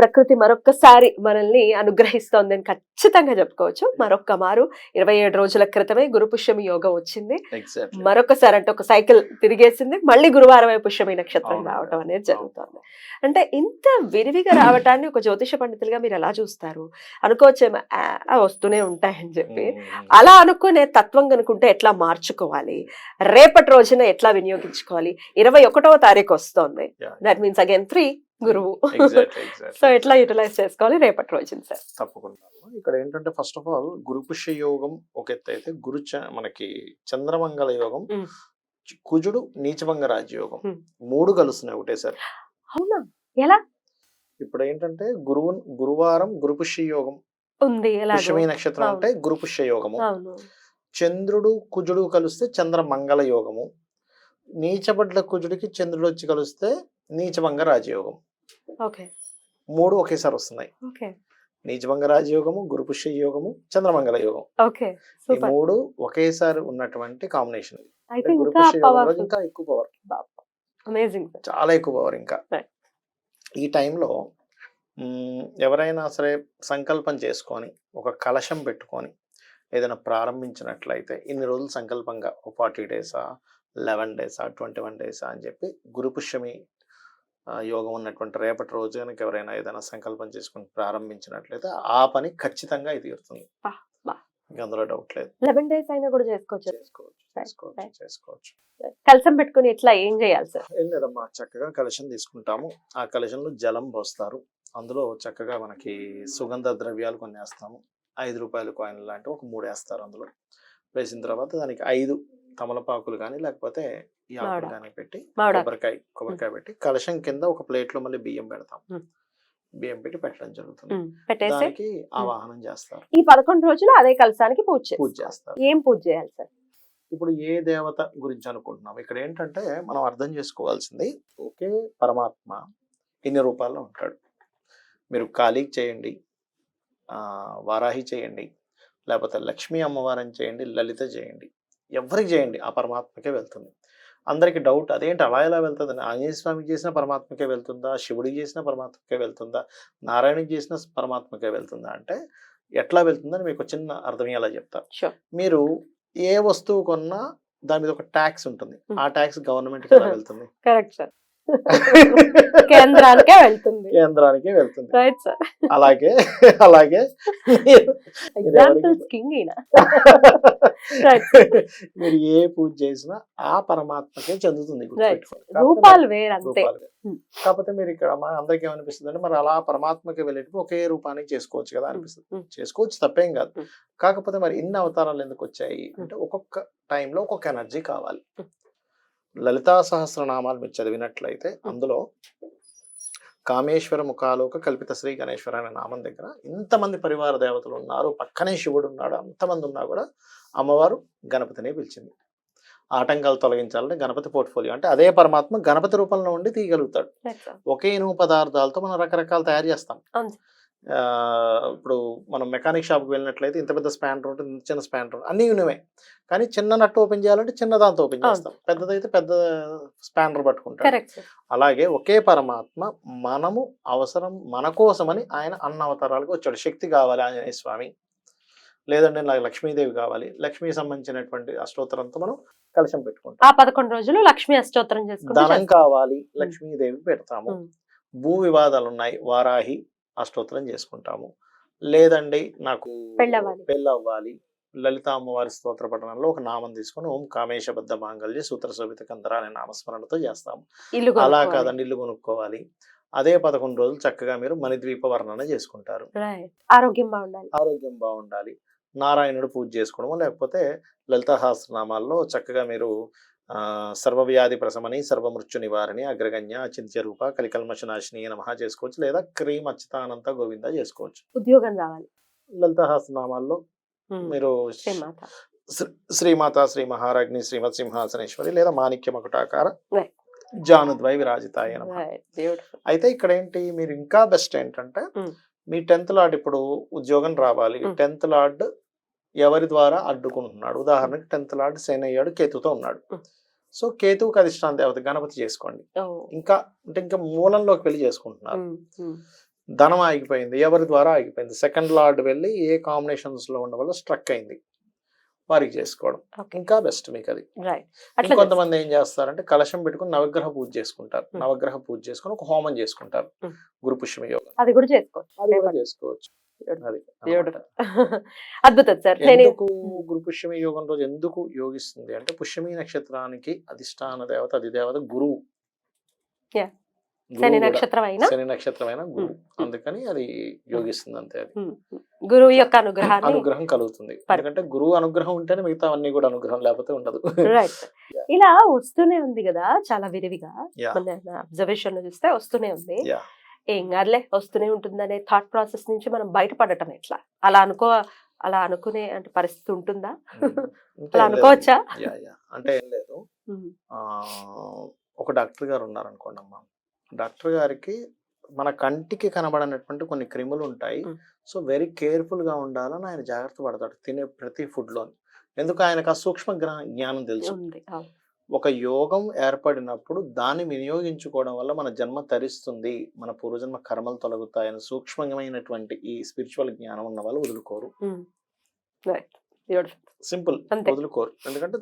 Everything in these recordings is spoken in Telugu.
ప్రకృతి మరొక్కసారి మనల్ని అనుగ్రహిస్తోందని ఖచ్చితంగా చెప్పుకోవచ్చు. మరొక్క మారు ఇరవై ఏడు రోజుల క్రితమే గురు పుష్యమి యోగం వచ్చింది. మరొకసారి అంటే ఒక సైకిల్ తిరిగేసింది. మళ్ళీ గురువారమే పుష్యమి నక్షత్రం. రావటం అనేది జరుగుతుంది. అంటే ఇంత విరివిగా రావటాన్ని ఒక జ్యోతిష పండితులుగా మీరు ఎలా చూస్తారు? అనుకోవచ్చేమో "ఆ, ఆ, వస్తూనే ఉంటాయని చెప్పి. అలా అనుకునే తత్వం కనుకుంటే ఎట్లా మార్చుకోవాలి? రేపటి రోజున ఎట్లా వినియోగించుకోవాలి? ఇరవై ఒకటవ తారీఖు వస్తోంది. దట్ మీన్స్ అగైన్ త్రీ గురువు. సో ఎట్లా యూటిలైజ్ చేసుకోవాలి రేపటి రోజున సార్? తప్పకుండా. ఇక్కడ ఏంటంటే ఫస్ట్ ఆఫ్ ఆల్ గురుపుష్య యోగం ఒక ఎత్తు అయితే గురు మనకి చంద్రమంగళ యోగం కుజుడు నీచభంగ రాజయోగం. మూడు కలుస్తున్నాయి ఒకటేసారి అవునా? ఎలా? ఇప్పుడు ఏంటంటే గురువు గురువారం గురుపుష్య యోగం. ఉంది ఎలా పుష్యమి నక్షత్రం. అంటే గురుపుష్య యోగము. చంద్రుడు కుజుడు కలిస్తే చంద్ర మంగళ యోగము. నీచబడ్ల కుజుడికి చంద్రుడు వచ్చి కలిస్తే నీచభంగ రాజయోగం. మూడు ఒకేసారి వస్తున్నాయి. నీచభంగ రాజయోగము గురుపుష్య యోగము చంద్రమంగళ యోగం. ఈ మూడు ఒకేసారి ఉన్నటువంటి కాంబినేషన్ ఇంకా ఎక్కువ పవర్. అమేజింగ్ చాలా ఎక్కువ పవర్ ఇంకా. ఈ టైంలో ఎవరైనా సరే సంకల్పం చేసుకొని ఒక కలశం పెట్టుకొని ఏదైనా ప్రారంభించినట్లయితే ఇన్ని రోజులు సంకల్పంగా ఒక ఫార్టీ డేసా లెవెన్ డేసా ట్వంటీ వన్ డేసా అని చెప్పి గురుపుష్యమి యోగం ఉన్నటువంటి రేపటి రోజు కనుక ఎవరైనా ఏదైనా సంకల్పం చేసుకొని ప్రారంభించినట్లయితే ఆ పని ఖచ్చితంగా ఇది తీరుతుంది అందులో డౌట్ లేదు. లెవెన్ డేస్ అయినా కూడా చేసుకోవచ్చు. చేసుకోవచ్చు కలసం పెట్టుకుని ఎట్లా ఏం చేయాలి సార్? ఏం లేదమ్మా చక్కగా కలశం తీసుకుంటాము. ఆ కలశంలో జలం పోస్తారు. అందులో చక్కగా మనకి సుగంధ ద్రవ్యాలు కొన్ని వేస్తాము ఐదు రూపాయల కాయిన్ లాంటివి ఒక మూడు వేస్తారు అందులో. వేసిన తర్వాత దానికి ఐదు తమలపాకులు కానీ లేకపోతే ఈ ఆకులు. కానీ పెట్టి. కొబ్బరికాయ కొబ్బరికాయ పెట్టి కలశం కింద ఒక ప్లేట్లో మళ్ళీ బియ్యం పెడతాం. బియ్యం పెట్టి పెట్టడం జరుగుతుంది. దానికి ఆవాహనం చేస్తారు. ఈ పదకొండు రోజులు అదే కలసానికి పూజ పూజ చేస్తారు. ఏం పూజ చేయాలి సార్? ఇప్పుడు ఏ దేవత గురించి అనుకుంటున్నాం? ఇక్కడ ఏంటంటే మనం అర్థం చేసుకోవాల్సింది ఒకే పరమాత్మ ఇన్ని రూపాల్లో ఉంటాడు. మీరు కాళీకి చేయండి. వారాహి చేయండి. లేకపోతే లక్ష్మీ అమ్మవారిని చేయండి లలిత చేయండి. ఎవరికి చేయండి ఆ పరమాత్మకే వెళ్తుంది. అందరికి డౌట్ అదేంటి అలా ఎలా వెళ్తుంది? ఆంజనేయ స్వామికి చేసిన పరమాత్మకే వెళ్తుందా? శివుడికి చేసిన పరమాత్మకే వెళ్తుందా? నారాయణకి చేసిన పరమాత్మకే వెళ్తుందా? అంటే ఎట్లా వెళ్తుందని మీకు చిన్న అర్థమయ్యేలా చెప్తా. మీరు ఏ వస్తువు కొన్నా దాని మీద ఒక ట్యాక్స్ ఉంటుంది. Hmm. ఆ ట్యాక్స్ గవర్నమెంట్ ఎలా వెళ్తుంది? కరెక్ట్ సార్ కేంద్రానికే వెళ్తుంది. కేంద్రానికి వెళ్తుంది. రైట్ సార్ అలాగే అలాగే. మీరు- ఎగ్జాంపుల్స్ కింగ్. మీరు ఏ పూజ చేసినా ఆ పరమాత్మకే చెందుతుంది రూపాలు వేరు అంతే రూపాలు వేరు. Hmm. కాకపోతే మీరు ఇక్కడ మా అందరికి ఏమనిపిస్తుంది అంటే మరి అలా పరమాత్మకి వెళ్ళేటప్పుడు ఒకే రూపానికి చేసుకోవచ్చు కదా అనిపిస్తుంది. Hmm. చేసుకోవచ్చు తప్పేం కాదు. Hmm. కాకపోతే మరి ఇన్ని అవతారాలు ఎందుకు వచ్చాయి? అంటే ఒక్కొక్క టైంలో ఒక్కొక్క ఎనర్జీ కావాలి. Hmm. లలితా సహస్రనామాలు మీరు చదివినట్లయితే అందులో కామేశ్వర ముఖాలోక కల్పిత శ్రీ గణేశ్వర అనే నామం దగ్గర ఇంతమంది పరివార దేవతలు ఉన్నారు పక్కనే శివుడు ఉన్నాడు అంతమంది ఉన్నా కూడా అమ్మవారు గణపతిని పిలిచింది. ఆటంకాలు తొలగించాలంటే గణపతి పోర్ట్ఫోలియో అంటే అదే పరమాత్మ గణపతి రూపంలో ఉండి తీయగలుగుతాడు. ఒకే ఇనుము పదార్థాలతో మనం రకరకాలు తయారు చేస్తాం. ఇప్పుడు మనం మెకానిక్ షాప్కి వెళ్ళినట్లయితే ఇంత పెద్ద స్పాండర్ ఉంటుంది ఇంత చిన్న స్పాండర్ ఉంటుంది అన్ని ఇనుమే కానీ చిన్న నట్టు ఓపెన్ చేయాలంటే చిన్న దాంతో ఓపెన్. చేస్తాం. పెద్దదైతే పెద్ద స్పాండర్ పట్టుకుంటాం. అలాగే ఒకే పరమాత్మ మనము అవసరం మన కోసమని ఆయన అన్న అవతారాలకు వచ్చాడు. శక్తి కావాలి ఆంజనేయ స్వామి. లేదంటే నాకు లక్ష్మీదేవి కావాలి. లక్ష్మికి సంబంధించినటువంటి అష్టోత్తరంతో మనం కలశం పెట్టుకుంటాం. ఆ పదకొండు రోజులు లక్ష్మీ అష్టోత్తరం చేసుకుంటే ధనం కావాలి లక్ష్మీదేవి పెడతాము. భూ వివాదాలు ఉన్నాయి వారాహి అష్టోత్తరం చేసుకుంటాము. లేదండి నాకు పెళ్ళవ్వాలి. పెళ్ళవ్వాలి. లలిత అమ్మవారి స్తోత్ర పఠనంలో ఒక నామం తీసుకొని ఓం కామేశబద్ధ మాంగళ్య సూత్ర శోభిత కందర అనే నామస్మరణతో చేస్తాము. అలా. కాదండి ఇల్లు కొనుక్కోవాలి. అదే పదకొండు రోజులు చక్కగా మీరు మణిద్వీప వర్ణన చేసుకుంటారు. ఆరోగ్యం బాగుండాలి. ఆరోగ్యం బాగుండాలి. నారాయణుడు పూజ చేసుకోవడము లేకపోతే లలిత సహస్రనామాల్లో చక్కగా మీరు సర్వవ్యాధి ప్రసమని సర్వమృత్యు నివారణి అగ్రగణ్య అచింత్య రూప కలికల్మష నాశిని నమః చేసుకోవచ్చు లేదా క్రీమ్ అచ్యుతానంత గోవింద చేసుకోవచ్చు ఉద్యోగం రావాలి లలిత సహస్రనామాల్లో ఉమ్. మీరు శ్రీమాత శ్రీ- మహారాజ్ని శ్రీమత్ సింహాసనేశ్వరి లేదా మాణిక్య మకుటాకార. జానుద్వై విరాజితాయ. అయితే ఇక్కడ ఏంటి మీరు ఇంకా బెస్ట్ ఏంటంటే. మీ టెన్త్ లార్డ్ ఇప్పుడు ఉద్యోగం రావాలి. టెన్త్ లార్డ్ ఎవరి ద్వారా అడ్డుకుంటున్నాడు ఉదాహరణకి టెన్త్ లార్డ్ శని అయ్యాడు కేతుతో ఉన్నాడు. సో కేతువుకి అధిష్టాన దేవత గణపతి చేసుకోండి. ఇంకా అంటే ఇంకా మూలంలోకి వెళ్ళి చేసుకుంటున్నారు. ధనం ఆగిపోయింది ఎవరి ద్వారా ఆగిపోయింది సెకండ్ లార్డ్ వెళ్ళి ఏ కాంబినేషన్స్లో ఉండడం వల్ల స్ట్రక్ అయింది వారికి చేసుకోవడం. ఇంకా బెస్ట్ మీకు అది ఇంకొంతమంది ఏం చేస్తారంటే కలశం పెట్టుకుని నవగ్రహ పూజ చేసుకుంటారు. నవగ్రహ పూజ చేసుకుని ఒక హోమం చేసుకుంటారు. గురు పుష్యమ యోగం. అది కూడా చేసుకోవచ్చు అది కూడా. చేసుకోవచ్చు. అద్భుతం సార్. ఎందుకు గురు పుష్యమి యోగం రోజు ఎందుకు యోగిస్తుంది? అంటే పుష్యమి నక్షత్రానికి అధిష్టాన దేవత అధిదేవత గురువు. Yeah. గురువు శని కూడా. నక్షత్రం అయినా శని నక్షత్రమైన గురువు. అందుకని అది యోగిస్తుంది అంతే అది. గురువు యొక్క అనుగ్రహాన్ని అనుగ్రహం కలుగుతుంది. ఎందుకంటే గురువు అనుగ్రహం ఉంటేనే మిగతా అన్ని కూడా అనుగ్రహం లేకపోతే ఉండదు. రైట్ ఇలా వస్తూనే ఉంది కదా చాలా విరివిగా. అబ్జర్వేషన్ చూస్తే వస్తూనే ఉంది. ఏం కాదులే వస్తూనే ఉంటుందనే థాట్ ప్రాసెస్ నుంచి మనం బయటపడటం ఎట్లా? అలా అనుకో అలా అనుకునే అంటే పరిస్థితి ఉంటుందా? అంటే అలా. అనుకోవచ్చా. అంటే ఏం లేదు. ఒక డాక్టర్ గారు ఉన్నారనుకోండి అమ్మా డాక్టర్ గారికి మన కంటికి కనబడనటువంటి కొన్ని క్రిములు ఉంటాయి. సో వెరీ కేర్ఫుల్గా ఉండాలని ఆయన జాగ్రత్త పడతాడు తినే ప్రతి ఫుడ్లో ఎందుకు? ఆయనకు ఆ సూక్ష్మ జ్ఞానం తెలుసు. ఒక యోగం ఏర్పడినప్పుడు దాన్ని వినియోగించుకోవడం వల్ల మన జన్మ తరిస్తుంది. మన పూర్వజన్మ కర్మలు తొలగుతాయని సూక్ష్మమైనటువంటి ఈ స్పిరిచువల్ జ్ఞానం ఉన్న వాళ్ళు వదులుకోరు. సింపుల్. వదులుకోరు. ఎందుకంటే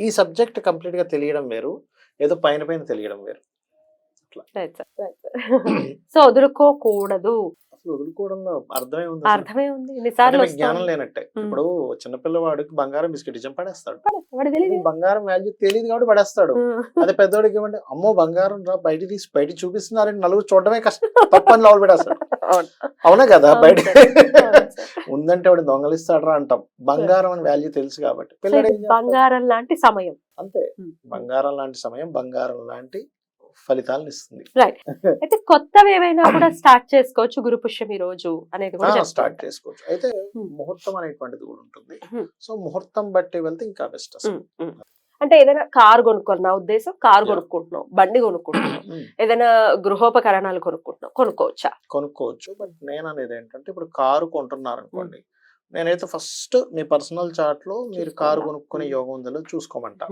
ఈ సబ్జెక్ట్ కంప్లీట్గా తెలియడం వేరు. ఏదో పైన పైన తెలియడం వేరు. సో వదులుకోకూడదు. వదులుకోవడంలో అర్థమే ఉంది. అర్థమే ఉంది. ఎన్నిసార్లు జ్ఞానం. లేనట్టే. ఇప్పుడు చిన్నపిల్లవాడికి బంగారం బిస్కెట్ ఇచ్చాం పడేస్తాడు. బంగారం వాల్యూ తెలియదు కాబట్టి పడేస్తాడు. అదే పెద్దవాడికి ఏమంటే అమ్మో బంగారం రా బయట తీసి బయట చూపిస్తున్నారని నలుగురు చూడడమే కష్టం. తప్పని లోపల పెడేస్తాడు అవును. కదా? బయట. ఉందంటే వాడు దొంగలిస్తాడు రా అంటాం. బంగారం అని వాల్యూ తెలుసు కాబట్టి? బంగారం లాంటి సమయం. అంతే. బంగారం లాంటి సమయం బంగారం లాంటి ఫలితాలను ఇస్తుంది అయితే కొత్తవి ఏవైనా కూడా స్టార్ట్ చేసుకోవచ్చు గురు రోజు అనేది కూడా స్టార్ట్. చేసుకోవచ్చు అయితే. ముహూర్తం అనేటువంటిది కూడా ఉంటుంది. సో ముహూర్తం బట్టి వెళ్తే ఇంకా బెస్ట్. అంటే ఏదైనా కార్ కొనుక్కోవాలి నా ఉద్దేశం కార్. కొనుక్కుంటున్నాం బండి కొనుక్కుంటున్నాం Hmm. ఏదైనా గృహోపకరణాలు కొనుక్కుంటున్నాం కొనుక్కోవచ్చా కొనుక్కోవచ్చు బట్ నేను అనేది ఏంటంటే ఇప్పుడు కారు కొంటున్నారు అనుకోండి నేనైతే ఫస్ట్ మీ పర్సనల్ చార్ట్లో మీరు కారు? కొనుక్కునే. యోగం ఉందో చూసుకోమంట.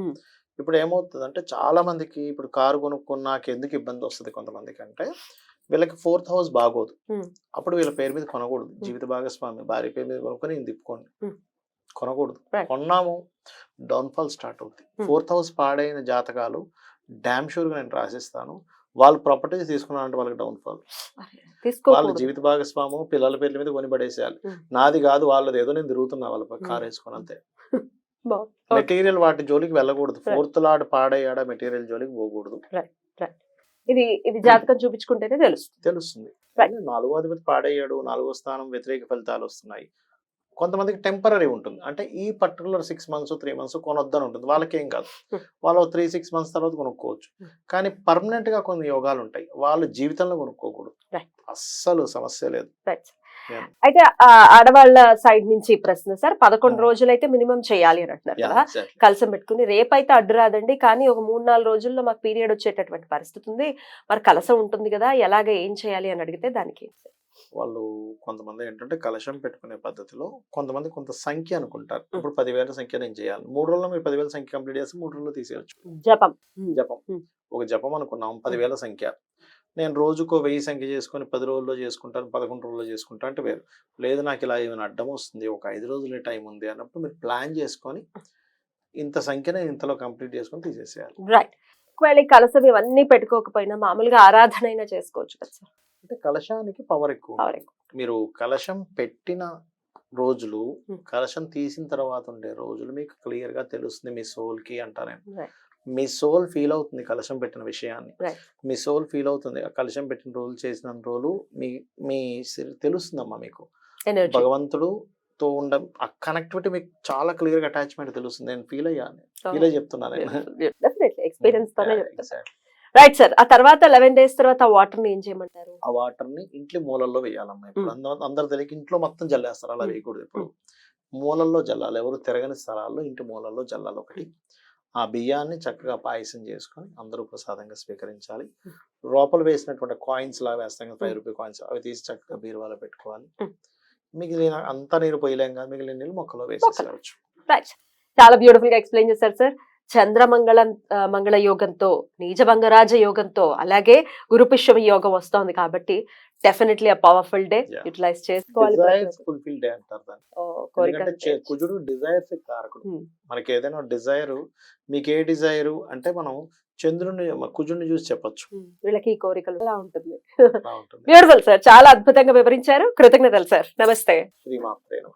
ఇప్పుడు ఏమవుతుంది అంటే చాలా మందికి ఇప్పుడు కారు కొనుక్కున్నాక ఎందుకు ఇబ్బంది వస్తుంది కొంతమందికి అంటే వీళ్ళకి ఫోర్త్ హౌస్ బాగోదు. అప్పుడు వీళ్ళ పేరు మీద కొనకూడదు జీవిత భాగస్వామి భార్య పేరు మీద కొనుక్కొని ఈయన తిప్పుకోండి. కొనకూడదు. కొన్నాము డౌన్ఫాల్ స్టార్ట్ అవుతుంది. ఫోర్త్ హౌస్ పాడైన జాతకాలు డ్యామ్ షూర్గా నేను రాసిస్తాను వాళ్ళు ప్రాపర్టీస్ తీసుకున్నారంటే వాళ్ళకి డౌన్ఫాల్ వాళ్ళ జీవిత భాగస్వాము పిల్లల పేర్ల మీద కొని పడేసేయాలి Hmm. నాది కాదు వాళ్ళది ఏదో నేను తిరుగుతున్నా వాళ్ళ. కార్ వేసుకొని అంతే. మెటీరియల్ వాటి జోలికి వెళ్ళకూడదు. ఫోర్త్ లాడ్ పాడయ్యాడ మెటీరియల్ జోలికి పోకూడదు. ఇది ఇది జాతకం చూపించుకుంటేనే తెలుస్తుంది. తెలుస్తుంది. నాలుగో అధిపతి పాడయ్యాడు నాలుగో స్థానం వ్యతిరేక ఫలితాలు వస్తున్నాయి. కొంతమందికి టెంపరీ ఉంటుంది. అంటే ఈ particular six months three months కొనొద్దని ఉంటుంది. వాళ్ళకి ఏం కాదు. వాళ్ళు త్రీ సిక్స్ మంత్స్ తర్వాత కొనుక్కోవచ్చు. కానీ పర్మనెంట్గా కొన్ని యోగాలు ఉంటాయి. వాళ్ళు జీవితంలో కొనుక్కోకూడదు. అస్సలు సమస్య లేదు. అయితే ఆడవాళ్ళ సైడ్ నుంచి ప్రశ్న సార్. పదకొండు. రోజులైతే మినిమం చేయాలి అని అంటున్నారు కదా. కలసం పెట్టుకుని రేపైతే అడ్డు రాదండి కానీ ఒక మూడు నాలుగు రోజుల్లో మాకు పీరియడ్ వచ్చేటటువంటి పరిస్థితి ఉంది. మరి కలసం ఉంటుంది కదా ఎలాగ ఏం చేయాలి అని అడిగితే దానికి? వాళ్ళు కొంతమంది ఏంటంటే కలశం పెట్టుకునే పద్ధతిలో కొంతమంది కొంత సంఖ్య అనుకుంటారు. ఇప్పుడు పదివేల సంఖ్య నేను చేయాలి. మూడు రోజుల్లో మీరు పదివేల సంఖ్య కంప్లీట్ చేసి మూడు రోజుల్లో తీసేయచ్చు. జపం. జపం. ఒక జపం అనుకున్నాం పదివేల సంఖ్య. నేను రోజుకో వెయ్యి సంఖ్య చేసుకొని పది రోజుల్లో చేసుకుంటాను పదకొండు రోజుల్లో చేసుకుంటాను అంటే వేరు. లేదు నాకు ఇలా ఏమైనా అడ్డం వస్తుంది ఒక ఐదు రోజులే టైం ఉంది అన్నప్పుడు మీరు ప్లాన్ చేసుకొని ఇంత సంఖ్యని ఇంతలో కంప్లీట్ చేసుకొని తీసేసేయాలి. రైట్ ఒకవేళ కలసం ఇవన్నీ పెట్టుకోకపోయినా మామూలుగా ఆరాధన అయినా చేసుకోవచ్చు కదా సార్? అంటే కలశానికి పవర్ ఎక్కువ పవర్ ఎక్కువ మీరు కలశం పెట్టిన రోజులు Hmm. కలశం తీసిన తర్వాత ఉండే రోజులు మీకు క్లియర్గా తెలుస్తుంది మీ సోల్కి. మీ సోల్ ఫీల్ అవుతుంది కలశం పెట్టిన విషయాన్ని. మీ సోల్ ఫీల్ అవుతుంది. కలశం పెట్టిన రోజులు చేసిన రోజులు మీ మీ తెలుస్తుందమ్మా మీకు? భగవంతుడు తో ఉండ ఆ కనెక్టివిటీ మీకు చాలా క్లియర్గా అటాచ్మెంట్ తెలుస్తుంది. నేను ఫీల్ అయ్యాను ఫీల్ అయ్యి చెప్తున్నాను ఎక్స్పీరియన్స్. రైట్ సార్ ఆ తర్వాత లెవెన్ డేస్ తర్వాత వాటర్ని ఏం చేయమంటారు? ఆ వాటర్ని ఇంట్లో మూలల్లో వేయాలమ్మా ఇప్పుడు. Mm. అందరూ తెలియక ఇంట్లో మొత్తం జల్లేస్తారు. అలా Mm. వేయకూడదు ఇప్పుడు. మూలల్లో జల్లాలి. ఎవరు తిరగని స్థలాల్లో ఇంటి మూలల్లో జల్లాలి ఒకటి. ఆ బియ్యాన్ని చక్కగా పాయసం చేసుకొని అందరూ ప్రసాదంగా స్వీకరించాలి. లోపల వేసినటువంటి కాయిన్స్ లా వేస్తాం కదా ఫైవ్. రూపీ కాయిన్స్ అవి తీసి చక్కగా బీరువాలో పెట్టుకోవాలి. మిగిలిన అంత నీరు పోయలేం కదా మిగిలిన నీళ్ళు మొక్కలో వేసేసేయచ్చు రైట్ చాలా బ్యూటిఫుల్గా ఎక్స్ప్లెయిన్ చేశారు సార్ చంద్రమంగళం మంగళ యోగంతో నీచభంగరాజ యోగంతో అలాగే గురుపుష్యం యోగం వస్తోంది కాబట్టి డెఫినెట్లీ ఆ పవర్ఫుల్ డే. యూటిలైజ్ చేసుకోవాలి. ఫుల్ఫిల్ డే అంటారు కుజుడు డిజైర్స్ కారకుడు. మనకి ఏదైనా డిజైర్ మీకు ఏ డిజైర్ అంటే మనం చంద్రుని కుజుడిని చూసి చెప్పొచ్చు. వీళ్ళకి ఈ కోరికలు అలా ఉంటుంది. అలా ఉంటుంది. బ్యూటిఫుల్ సార్ చాలా అద్భుతంగా వివరించారు. కృతజ్ఞతలు సార్ నమస్తే. శ్రీమాత్రేను